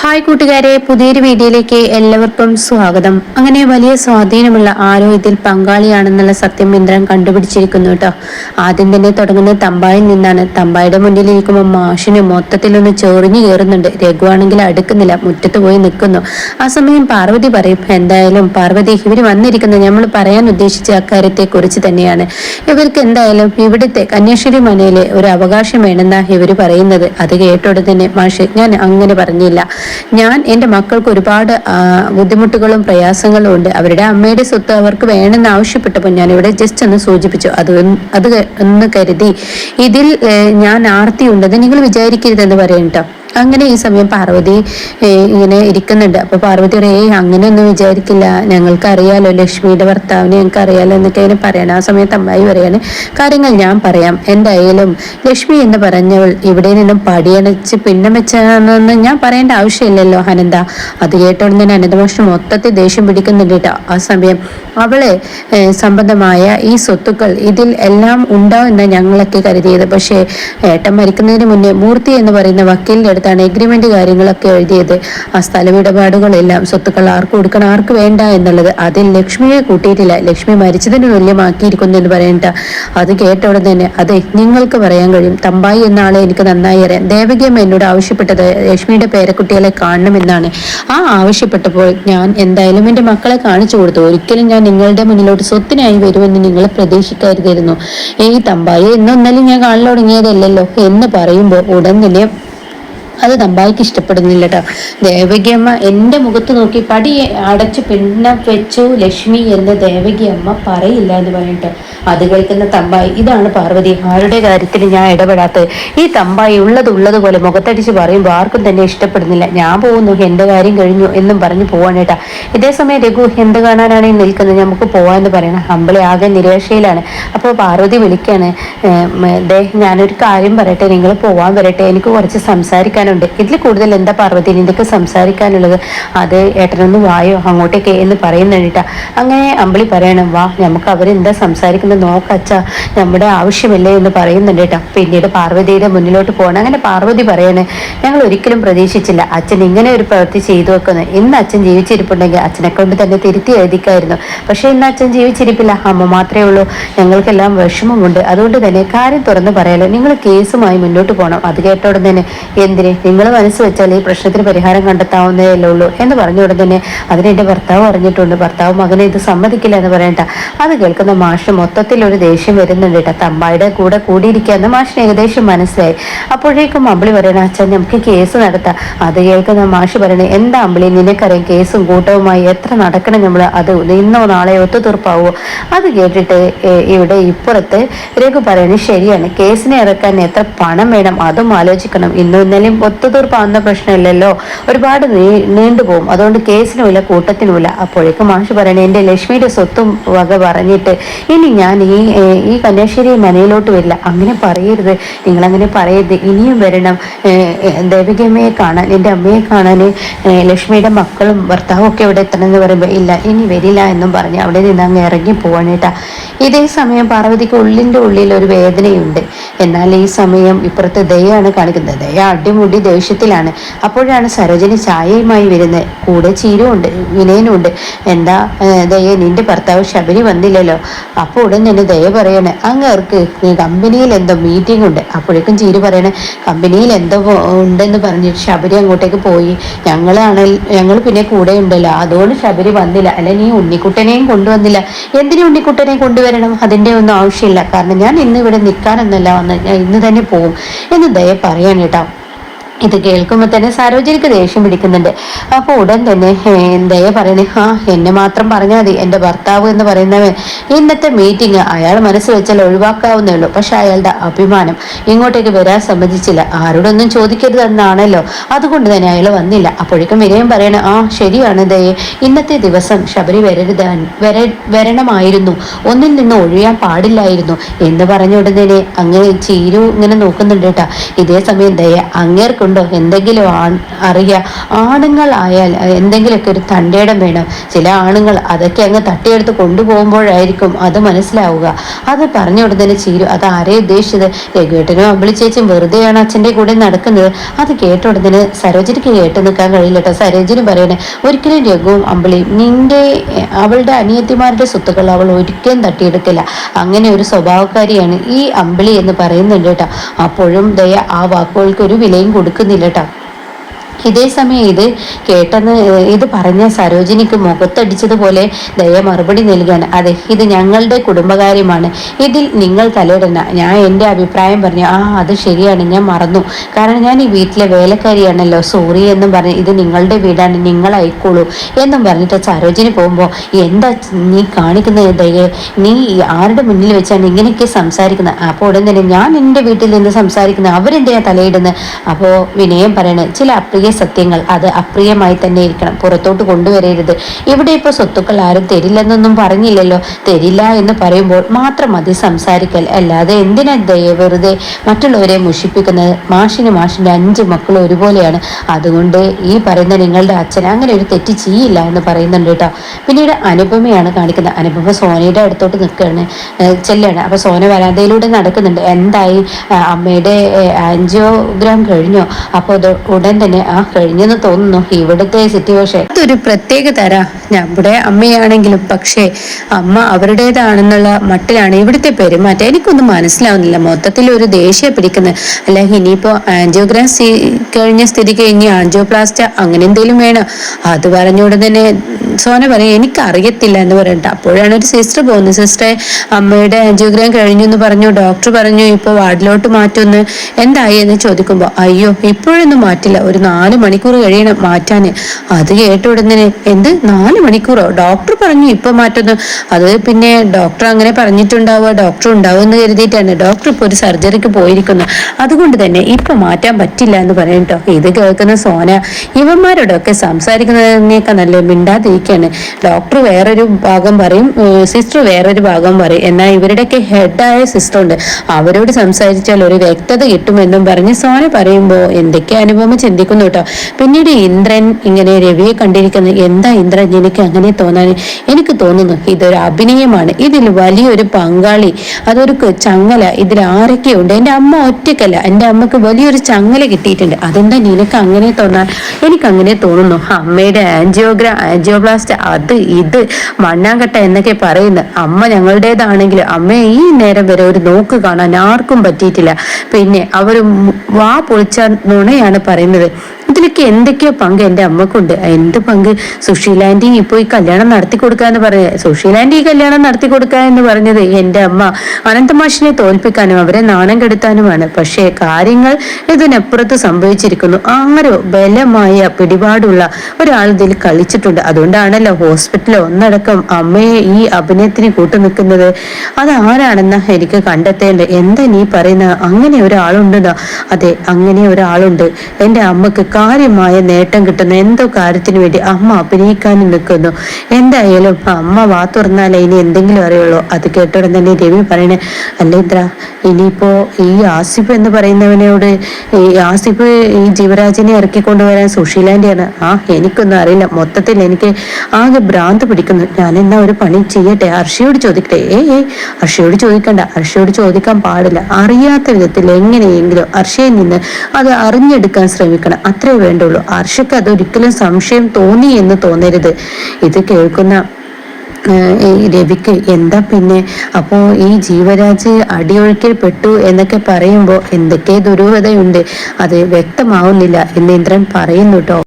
Hi കൂട്ടുകാരെ പുതിയൊരു വീഡിയോയിലേക്ക് എല്ലാവർക്കും സ്വാഗതം. അങ്ങനെ വലിയ സ്വാധീനമുള്ള ആരോ ഇതിൽ പങ്കാളിയാണെന്നുള്ള സത്യം ഇന്ദ്രൻ കണ്ടുപിടിച്ചിരിക്കുന്നു കേട്ടോ ആദ്യം തന്നെ തുടങ്ങുന്നത് തമ്പായിൽ നിന്നാണ്. തമ്പായുടെ മുന്നിൽ ഇരിക്കുമ്പോൾ മാഷിന് മൊത്തത്തിലൊന്ന് ചൊറിഞ്ഞു കയറുന്നുണ്ട്. രഘുവാണെങ്കിൽ അടുക്കുന്നില്ല മുറ്റത്ത് പോയി നിൽക്കുന്നു. ആ സമയം പാർവതി പറയും എന്തായാലും പാർവതി ഇവർ വന്നിരിക്കുന്നത് നമ്മൾ പറയാൻ ഉദ്ദേശിച്ച അക്കാര്യത്തെ കുറിച്ച് തന്നെയാണ്. ഇവർക്ക് എന്തായാലും ഇവിടുത്തെ കന്യാശ്വരി മനയിലെ ഒരു അവകാശം വേണമെന്നാണ് ഇവർ പറയുന്നത്. അത് കേട്ടോടെ തന്നെ മാഷ് ഞാൻ അങ്ങനെ പറഞ്ഞില്ല. ഞാൻ എന്റെ മക്കൾക്ക് ഒരുപാട് ബുദ്ധിമുട്ടുകളും പ്രയാസങ്ങളും ഉണ്ട്. അവരുടെ അമ്മയുടെ സ്വത്ത് അവർക്ക് വേണമെന്ന് ആവശ്യപ്പെട്ടപ്പോൾ ഞാൻ ഇവിടെ ജസ്റ്റ് ഒന്ന് സൂചിപ്പിച്ചു. അത് അത് ഒന്ന് കരുതി. ഇതിൽ ഞാൻ ആർത്തി ഉണ്ടെന്ന് നിങ്ങൾ വിചാരിക്കരുതെന്ന് പറയട്ടോ അങ്ങനെ ഈ സമയം പാർവതി ഇങ്ങനെ ഇരിക്കുന്നുണ്ട്. അപ്പൊ പാർവതി പറയേ അങ്ങനെയൊന്നും വിചാരിക്കില്ല. ഞങ്ങൾക്ക് അറിയാലോ ലക്ഷ്മിയുടെ ഭർത്താവിനെ ഞങ്ങൾക്ക് അറിയാലോ എന്നൊക്കെ അതിനെ പറയണം. ആ സമയത്ത് അമ്മായി പറയാണ് കാര്യങ്ങൾ ഞാൻ പറയാം. എന്തായാലും ലക്ഷ്മി എന്ന് പറഞ്ഞവൾ ഇവിടെ നിന്നും പടിയണച്ച് പിന്നെ വെച്ചാണെന്ന് ഞാൻ പറയേണ്ട ആവശ്യമില്ലല്ലോ അനന്ത അത് കേട്ടോണ്ട് തന്നെ അനന്തമാഷ്ടം മൊത്തത്തിൽ ദേഷ്യം പിടിക്കുന്നുണ്ട് കേട്ടോ. ആ സമയം അവളെ സംബന്ധമായ ഈ സ്വത്തുക്കൾ ഇതിൽ എല്ലാം ഉണ്ടാവുന്ന ഞങ്ങളൊക്കെ കരുതിയത്. പക്ഷേ ഏട്ടൻ മരിക്കുന്നതിന് മുന്നേ മൂർത്തി എന്ന് പറയുന്ന വക്കീലിന്റെ അടുത്താണ് എഗ്രിമെന്റ് കാര്യങ്ങളൊക്കെ എഴുതിയത്. ആ സ്ഥലമിടപാടുകളെല്ലാം സ്വത്തുക്കൾ ആർക്ക് കൊടുക്കണം ആർക്ക് വേണ്ട എന്നുള്ളത് അതിൽ ലക്ഷ്മിയെ കൂട്ടിയിട്ടില്ല. ലക്ഷ്മി മരിച്ചതിന് തുല്യമാക്കിയിരിക്കുന്നു എന്ന് പറയണ്ട. അത് കേട്ട തന്നെ അതെ നിങ്ങൾക്ക് പറയാൻ കഴിയും. തമ്പായി എന്ന ആളെ എനിക്ക് നന്നായി അറിയാം. ദേവകിയമ്മ എന്നോട് ആവശ്യപ്പെട്ടത് ലക്ഷ്മിയുടെ പേരക്കുട്ടികളെ കാണണമെന്നാണ്. ആ ആവശ്യപ്പെട്ടപ്പോൾ ഞാൻ എന്തായാലും എന്റെ മക്കളെ കാണിച്ചു കൊടുത്തു. ഒരിക്കലും ഞാൻ നിങ്ങളുടെ മുന്നിലോട്ട് സ്വത്തിനായി വരുമെന്ന് നിങ്ങൾ പ്രതീക്ഷിക്കരുതായിരുന്നു. ഈ തമ്പായി എന്നൊന്നാലും ഞാൻ കാണാൻ തുടങ്ങിയതല്ലല്ലോ? എന്ന് പറയുമ്പോൾ ഉടൻ തന്നെ അത് തമ്പായിക്ക് ഇഷ്ടപ്പെടുന്നില്ല കേട്ടോ ദേവകിയമ്മ എന്റെ മുഖത്ത് നോക്കി പടി അടച്ചു പിന്നെ വെച്ചു ലക്ഷ്മി എന്ന് ദേവകിയമ്മ പറയില്ല എന്ന് പറഞ്ഞിട്ട് അത് കേൾക്കുന്ന തമ്പായി ഇതാണ് പാർവതി ആരുടെ കാര്യത്തിൽ ഞാൻ ഇടപെടാത്തത്? ഈ തമ്പായി ഉള്ളത് ഉള്ളതുപോലെ മുഖത്തടിച്ച് പറയുമ്പോൾ ആർക്കും തന്നെ ഇഷ്ടപ്പെടുന്നില്ല. ഞാൻ പോകുന്നു എന്റെ കാര്യം കഴിഞ്ഞു എന്നും പറഞ്ഞ് പോവാണ് കേട്ടാ ഇതേസമയം രഘു എന്ത് കാണാനാണ് ഈ നിൽക്കുന്നത്? നമുക്ക് പോവാന്ന് പറയണം. അമ്പളി ആകെ നിരാശയിലാണ്. അപ്പോൾ പാർവതി വിളിക്കാണ് ദേ ഞാനൊരു കാര്യം പറയട്ടെ നിങ്ങൾ പോവാൻ വരട്ടെ എനിക്ക് കുറച്ച് സംസാരിക്കാൻ സംസാരിക്കാനുണ്ട് ഇതിൽ കൂടുതൽ എന്താ പാർവതി നിന്റെയൊക്കെ സംസാരിക്കാനുള്ളത്? അത് ഏട്ടനൊന്ന് വായോ? അങ്ങോട്ടേക്ക് എന്ന് പറയുന്നുണ്ടാ അങ്ങനെ അമ്പിളി പറയണം വാ നമുക്ക് അവരെന്താ സംസാരിക്കുന്നത് നോക്കച്ച നമ്മുടെ ആവശ്യമല്ലേ എന്ന് പറയുന്നുണ്ട് കേട്ടോ പിന്നീട് പാർവതിയുടെ മുന്നിലോട്ട് പോകണം അങ്ങനെ പാർവതി പറയണേ ഞങ്ങൾ ഒരിക്കലും പ്രതീക്ഷിച്ചില്ല. അച്ഛൻ ഇങ്ങനെ ഒരു പ്രവൃത്തി ചെയ്തു വെക്കുന്നത് ഇന്ന് അച്ഛൻ ജീവിച്ചിരിപ്പുണ്ടെങ്കിൽ അച്ഛനെ കൊണ്ട് തന്നെ തിരുത്തി എഴുതിക്കായിരുന്നു. പക്ഷേ ഇന്ന് അച്ഛൻ ജീവിച്ചിരിപ്പില്ല. അമ്മ മാത്രമേ ഉള്ളൂ. ഞങ്ങൾക്കെല്ലാം വിഷമമുണ്ട്. അതുകൊണ്ട് തന്നെ കാര്യം തുറന്ന് പറയാലോ. നിങ്ങൾ കേസുമായി മുന്നോട്ട് പോകണം അത് കേട്ടോടെ തന്നെ എന്തിന്? നിങ്ങൾ മനസ്സ് വെച്ചാൽ ഈ പ്രശ്നത്തിന് പരിഹാരം കണ്ടെത്താവുന്നതേ ഉള്ളൂ എന്ന് പറഞ്ഞ ഉടൻ തന്നെ അതിന് എന്റെ ഭർത്താവ് അറിഞ്ഞിട്ടുണ്ട്. ഭർത്താവ് മകനെ ഇത് സമ്മതിക്കില്ല എന്ന് പറയണ്ട. അത് കേൾക്കുന്ന മാഷ് മൊത്തത്തിൽ ഒരു ദേഷ്യം വരുന്നുണ്ട് കേട്ടോ. തമ്പായുടെ കൂടെ കൂടിയിരിക്കുകയെന്ന് മാഷിന് ഏകദേശം മനസ്സിലായി. അപ്പോഴേക്കും അമ്പിളി പറയണ അച്ഛൻ നമുക്ക് കേസ് നടത്താം. അത് കേൾക്കുന്ന മാഷ് പറയണേ എന്താ അമ്പിളി നിനക്കറിയാം കേസും കൂട്ടവുമായി എത്ര നടക്കണം നമ്മൾ അത് ഇന്നോ നാളെ ഒത്തുതീർപ്പാവോ? അത് കേട്ടിട്ട് ഇവിടെ ഇപ്പുറത്ത് രഘു പറയണേ ശരിയാണ്. കേസിനെ ഇറക്കാൻ എത്ര പണം വേണം? അതും ആലോചിക്കണം. ഇന്നും ഇന്നലെയും ഒത്തുതീർപ്പാവുന്ന പ്രശ്നമില്ലല്ലോ. ഒരുപാട് നീണ്ടുപോകും അതുകൊണ്ട് കേസിനുമില്ല കൂട്ടത്തിനുമില്ല അപ്പോഴേക്കും മാഷ് പറയണേ എന്റെ ലക്ഷ്മിയുടെ സ്വത്തും വക പറഞ്ഞിട്ട് ഇനി ഞാൻ ഈ ഈ കന്യാശ്ശേരി മനയിലോട്ട് വരില്ല. അങ്ങനെ പറയരുത്. നിങ്ങളങ്ങനെ പറയരുത്. ഇനിയും വരണം. ദേവികമ്മയെ കാണാൻ എന്റെ അമ്മയെ കാണാൻ ലക്ഷ്മിയുടെ മക്കളും ഭർത്താവും ഒക്കെ ഇവിടെ എത്തണമെന്ന് പറയുമ്പോൾ ഇല്ല ഇനി വരില്ല എന്നും പറഞ്ഞ് അവിടെ നിന്ന് അങ്ങ് ഇറങ്ങി പോവാണേട്ടാ ഇതേ സമയം പാർവതിക്ക് ഉള്ളിന്റെ ഉള്ളിൽ ഒരു വേദനയുണ്ട്. എന്നാൽ ഈ സമയം ഇപ്പുറത്തെ ദയാണ് കാണിക്കുന്നത്. ദയ അടിമുടി കൂടി ദേഷ്യത്തിലാണ്. അപ്പോഴാണ് സരോജനി ചായയുമായി വരുന്നത്. കൂടെ ചീരുമുണ്ട് വിനയനുണ്ട് എന്താ ദയ നിന്റെ ഭർത്താവ് ശബരി വന്നില്ലല്ലോ. അപ്പോൾ ഉടൻ തന്നെ ദയ പറയണേ. അങ്ങേർക്ക് കമ്പനിയിൽ എന്തോ മീറ്റിംഗ് ഉണ്ട്. അപ്പോഴേക്കും ചീരു പറയണേ കമ്പനിയിൽ എന്തോ ഉണ്ടെന്ന് പറഞ്ഞിട്ട് ശബരി അങ്ങോട്ടേക്ക് പോയി. ഞങ്ങളാണ് ഞങ്ങൾ പിന്നെ കൂടെ ഉണ്ടല്ലോ. അതുകൊണ്ട് ശബരി വന്നില്ല. അല്ലെ നീ ഉണ്ണിക്കുട്ടനെയും കൊണ്ടുവന്നില്ല. എന്തിനു ഉണ്ണിക്കുട്ടനെ കൊണ്ടുവരണം? അതിന്റെ ഒന്നും ആവശ്യമില്ല. കാരണം ഞാൻ ഇന്ന് ഇവിടെ നിൽക്കാനൊന്നല്ല വന്ന് ഇന്ന് തന്നെ പോകും എന്ന് ദയ പറയാൻ കേട്ടോ. ഇത് കേൾക്കുമ്പോൾ തന്നെ സരോജനിക്ക് ദേഷ്യം പിടിക്കുന്നുണ്ട്. അപ്പോൾ ഉടൻ തന്നെ ദയ പറയണേ ആ എന്നെ മാത്രം പറഞ്ഞാൽ മതി എന്റെ ഭർത്താവ് എന്ന് പറയുന്നവൻ. ഇന്നത്തെ മീറ്റിംഗ് അയാൾ മനസ്സ് വെച്ചാൽ ഒഴിവാക്കാവുന്നേ ഉള്ളൂ പക്ഷെ അയാളുടെ അഭിമാനം ഇങ്ങോട്ടേക്ക് വരാൻ സമ്മതിച്ചില്ല. ആരോടൊന്നും ചോദിക്കരുത് എന്നാണല്ലോ അതുകൊണ്ട് തന്നെ അയാൾ വന്നില്ല. അപ്പോഴേക്കും വിനയം പറയണേ ആ ശരിയാണ് ദയെ. ഇന്നത്തെ ദിവസം ശബരി വരരുത് വര വരണമായിരുന്നു. ഒന്നിൽ നിന്ന് ഒഴിയാൻ പാടില്ലായിരുന്നു. എന്ന് പറഞ്ഞ ഉടനെ അങ്ങനെ ചീരു ഇങ്ങനെ നോക്കുന്നുണ്ട് കേട്ടാ. ഇതേ സമയം ദയ അങ്ങേർക്ക് ഉണ്ടോ എന്തെങ്കിലും അറിയാം ആണുങ്ങളായാൽ എന്തെങ്കിലുമൊക്കെ ഒരു തണ്ടേടം വേണം. ചില ആണുങ്ങൾ അതൊക്കെ അങ്ങ് തട്ടിയെടുത്ത് കൊണ്ടുപോകുമ്പോഴായിരിക്കും അത് മനസ്സിലാവുക. അത് പറഞ്ഞു ഉടനെ ചീരു അത് ആരെ ഉദ്ദേശിച്ചത്? രഘുവേട്ടനും അമ്പിളി ചേച്ചിയും വെറുതെയാണ് അച്ഛന്റെ കൂടെ നടക്കുന്നത്. അത് കേട്ട ഉടനെ സരോജിനിക്ക് കേട്ട് നിൽക്കാൻ കഴിയില്ല കേട്ടോ സരോജിനി പറയണേ ഒരിക്കലും രഘുവും അമ്പിളിയും നിന്റെ അവളുടെ അനിയത്തിമാരുടെ സ്വത്തുക്കൾ അവൾ ഒരിക്കലും തട്ടിയെടുക്കില്ല അങ്ങനെ ഒരു സ്വഭാവക്കാരിയാണ് ഈ അമ്പിളി എന്ന് പറയുന്നുണ്ട് കേട്ടോ അപ്പോഴും ദയ ആ വാക്കുകൾക്ക് ഒരു വിലയും കൊടുക്കുന്നില്ല കേട്ടോ ഇതേ സമയം ഇത് കേട്ടെന്ന് ഇത് പറഞ്ഞ സരോജിനിക്ക് മുഖത്തടിച്ചതുപോലെ ദയ മറുപടി നൽകാൻ. അതെ ഇത് ഞങ്ങളുടെ കുടുംബകാര്യമാണ്. ഇതിൽ നിങ്ങൾ തലയിടന ഞാൻ എന്റെ അഭിപ്രായം പറഞ്ഞു. ആ അത് ശരിയാണ്. ഞാൻ മറന്നു. കാരണം ഞാൻ ഈ വീട്ടിലെ വേലക്കാരിയാണല്ലോ. സോറി എന്നും പറഞ്ഞ് ഇത് നിങ്ങളുടെ വീടാണ്. നിങ്ങൾ അയക്കോളൂ എന്നും പറഞ്ഞിട്ട് സരോജിനി പോകുമ്പോൾ എന്താ നീ കാണിക്കുന്നത് ദയെ? നീ ആരുടെ മുന്നിൽ വെച്ചാണ് ഇങ്ങനെയൊക്കെ സംസാരിക്കുന്നത്? അപ്പോൾ ഉടൻ തന്നെ ഞാൻ എന്റെ വീട്ടിൽ നിന്ന് സംസാരിക്കുന്നത് അവരെന്തിനാ തലയിടുന്നത്? അപ്പോൾ വിനയം പറയണത് ചില അപ്രിയ സത്യങ്ങൾ അത് അപ്രിയമായി തന്നെ ഇരിക്കണം. പുറത്തോട്ട് കൊണ്ടുവരരുത്. ഇവിടെ ഇപ്പോൾ സ്വത്തുക്കൾ ആരും തരില്ലെന്നൊന്നും പറഞ്ഞില്ലല്ലോ. തരില്ല എന്ന് പറയുമ്പോൾ മാത്രം മതി സംസാരിക്കൽ. അല്ലാതെ എന്തിനാ ദയ വെറുതെ മറ്റുള്ളവരെ മുഷിപ്പിക്കുന്നത്? മാഷിന് മാഷിന്റെ അഞ്ച് മക്കൾ ഒരുപോലെയാണ്. അതുകൊണ്ട് ഈ പറയുന്ന നിങ്ങളുടെ അച്ഛൻ അങ്ങനെ ഒരു തെറ്റ് ചെയ്യില്ല എന്ന് പറയുന്നുണ്ട് കേട്ടോ. പിന്നീട് അനുപമയാണ് കാണിക്കുന്നത്. അനുപമ സോനയുടെ അടുത്തോട്ട് നിൽക്കുകയാണ്. ചെല്ലാണ് അപ്പോൾ സോന വരാന്തയിലൂടെ നടക്കുന്നുണ്ട്. എന്തായി? അമ്മയുടെ ആൻജിയോഗ്രാം കഴിഞ്ഞോ? അപ്പോൾ ഉടൻ തന്നെ കഴിഞ്ഞെന്ന് തോന്നുന്നു. ഇവിടുത്തെ സിറ്റുവേഷൻ അതൊരു പ്രത്യേക തര. നമ്മുടെ അമ്മയാണെങ്കിലും പക്ഷേ അമ്മ അവരുടേതാണെന്നുള്ള മട്ടിലാണ് ഇവിടുത്തെ പെരുമാറ്റം. എനിക്കൊന്നും മനസ്സിലാവുന്നില്ല. മൊത്തത്തിൽ ഒരു ദേഷ്യം പിടിക്കുന്നത് അല്ല ഇനിയിപ്പോ ആൻജിയോഗ്രാം കഴിഞ്ഞ സ്ഥിതിക്ക് ഇനി ആൻജിയോപ്ലാസ്റ്റ അങ്ങനെ എന്തെങ്കിലും വേണം? അത് പറഞ്ഞുകൊണ്ട് തന്നെ സോന പറയും എനിക്ക് അറിയത്തില്ല എന്ന് പറയട്ടെ അപ്പോഴാണ് ഒരു സിസ്റ്റർ പോകുന്നത്. സിസ്റ്ററെ അമ്മയുടെ ആൻജിയോഗ്രാം കഴിഞ്ഞു എന്ന് പറഞ്ഞു. ഡോക്ടർ പറഞ്ഞു ഇപ്പൊ വാർഡിലോട്ട് മാറ്റുമെന്ന് എന്തായി? എന്ന് ചോദിക്കുമ്പോൾ അയ്യോ ഇപ്പോഴൊന്നും മാറ്റില്ല. ഒരു നാല് മണിക്കൂർ കഴിയണം മാറ്റാൻ അത് കേട്ട ഉടനെ എന്ത്? നാല് മണിക്കൂറോ? ഡോക്ടർ പറഞ്ഞു ഇപ്പൊ മാറ്റുന്നു. അത് പിന്നെ ഡോക്ടർ അങ്ങനെ പറഞ്ഞിട്ടുണ്ടാവുക. ഡോക്ടർ ഉണ്ടാവും എന്ന് കരുതിയിട്ടാണ്. ഡോക്ടർ ഇപ്പൊ ഒരു സർജറിക്ക് പോയിരിക്കുന്നു. അതുകൊണ്ട് തന്നെ ഇപ്പൊ മാറ്റാൻ പറ്റില്ല എന്ന് പറയട്ടോ ഇത് കേൾക്കുന്ന സോന. ഇവന്മാരോടൊക്കെ സംസാരിക്കുന്നതിനേക്കാൾ നല്ല മിണ്ടാതിരിക്കാണ് ഡോക്ടർ വേറൊരു ഭാഗം പറയും സിസ്റ്റർ വേറൊരു ഭാഗം പറയും. എന്നാൽ ഇവരുടെയൊക്കെ ഹെഡായ സിസ്റ്റർ ഉണ്ട്. അവരോട് സംസാരിച്ചാൽ ഒരു വ്യക്തത കിട്ടുമെന്നും പറഞ്ഞ് സോന പറയുമ്പോൾ എന്തൊക്കെ അനുഭവം ചിന്തിക്കുന്നു കേട്ടോ. പിന്നീട് ഇന്ദ്രൻ ഇങ്ങനെ രവിയെ കണ്ടിരിക്കുന്നത് എന്താ ഇന്ദ്രൻ എനിക്ക് അങ്ങനെ തോന്നാൻ? എനിക്ക് തോന്നുന്നു ഇതൊരു അഭിനയമാണ്. ഇതിൽ വലിയൊരു പങ്കാളി അതൊരു ചങ്ങല ഇതിൽ ആരൊക്കെയുണ്ട് എന്റെ അമ്മ ഒറ്റക്കല്ല എന്റെ അമ്മയ്ക്ക് വലിയൊരു ചങ്ങല കിട്ടിയിട്ടുണ്ട്. അതെന്താ നിനക്ക് അങ്ങനെ തോന്നാൻ? എനിക്ക് അങ്ങനെ തോന്നുന്നു. അമ്മയുടെ ആൻജിയോഗ്രാ ആൻജിയോപ്ലാസ്റ്റ് അത് ഇത് മണ്ണാങ്കട്ട എന്നൊക്കെ പറയുന്നു അമ്മ ഞങ്ങളുടേതാണെങ്കിൽ അമ്മയെ ഈ നേരം വരെ ഒരു നോക്ക് കാണാൻ ആർക്കും പറ്റിയിട്ടില്ല. പിന്നെ അവർ വാ പൊളിച്ച നുണയാണ് പറയുന്നത്. ഇതിലൊക്കെ എന്തൊക്കെയോ പങ്ക് എന്റെ അമ്മക്കുണ്ട്. എന്ത് പങ്ക്? സുശീലാന്റി ഇപ്പൊ ഈ കല്യാണം നടത്തി കൊടുക്കാന്ന് പറഞ്ഞ. സുശീലാന്റി ഈ കല്യാണം നടത്തി കൊടുക്കുക എന്ന് പറഞ്ഞത് എന്റെ അമ്മ. അനന്തമാഷിനെ തോൽപ്പിക്കാനും അവരെ നാണം കെടുത്താനുമാണ്. പക്ഷേ കാര്യങ്ങൾ ഇതിനപ്പുറത്ത് സംഭവിച്ചിരിക്കുന്നു. ആരോ ബലമായ പിടിപാടുള്ള ഒരാൾ ഇതിൽ കളിച്ചിട്ടുണ്ട്. അതുകൊണ്ടാണല്ലോ ഹോസ്പിറ്റലിൽ ഒന്നടക്കം അമ്മയെ ഈ അഭിനയത്തിന് കൂട്ടു നിൽക്കുന്നത് അത് ആരാണെന്ന് എനിക്ക് കണ്ടെത്തേണ്ടത് എന്താ നീ പറയുന്ന അങ്ങനെ ഒരാളുണ്ടെന്നോ? അതെ അങ്ങനെ ഒരാളുണ്ട്. എന്റെ അമ്മയ്ക്ക് കാര്യമായ നേട്ടം കിട്ടുന്ന എന്തോ കാര്യത്തിന് വേണ്ടി അമ്മ അഭിനയിക്കാനും നിൽക്കുന്നു. എന്തായാലും അമ്മ വാ തുറന്നാലേ ഇനി എന്തെങ്കിലും അറിയുള്ളൂ. അത് കേട്ടോടെ തന്നെ രവി പറയണേ അല്ലേന്ദ്ര ഇനിയിപ്പോ ഈ ആസിഫ് എന്ന് പറയുന്നവനോട് ഈ ആസിഫ് ഈ ജീവരാജിനെ ഇറക്കിക്കൊണ്ടുവരാൻ സുശീലാന്റെയാണ്. ആ എനിക്കൊന്നും അറിയില്ല. മൊത്തത്തിൽ എനിക്ക് ആകെ ഭ്രാന്ത് പിടിക്കുന്നു. ഞാൻ എന്നാ ഒരു പണി ചെയ്യട്ടെ? അർഷിയോട് ചോദിക്കട്ടെ? ഏ ഏ അർഷിയോട് ചോദിക്കണ്ട. അർഷിയോട് ചോദിക്കാൻ പാടില്ല. അറിയാത്ത വിധത്തിൽ എങ്ങനെയെങ്കിലും അർഷയിൽ നിന്ന് അത് അറിഞ്ഞെടുക്കാൻ ശ്രമിക്കണം. അത്രേ വേണ്ടുള്ളൂ. ഹർഷയ്ക്ക് അതൊരിക്കലും സംശയം തോന്നി എന്ന് തോന്നരുത്. ഇത് കേൾക്കുന്ന രവിക്ക് എന്താ പിന്നെ? അപ്പോ ഈ ജീവരാജ് അടിയൊഴുക്കിൽ പെട്ടു എന്നൊക്കെ പറയുമ്പോൾ എന്തൊക്കെ ദുരൂഹതയുണ്ട്. അത് വ്യക്തമാവുന്നില്ല എന്ന് ഇന്ദ്രൻ പറയുന്നു കേട്ടോ.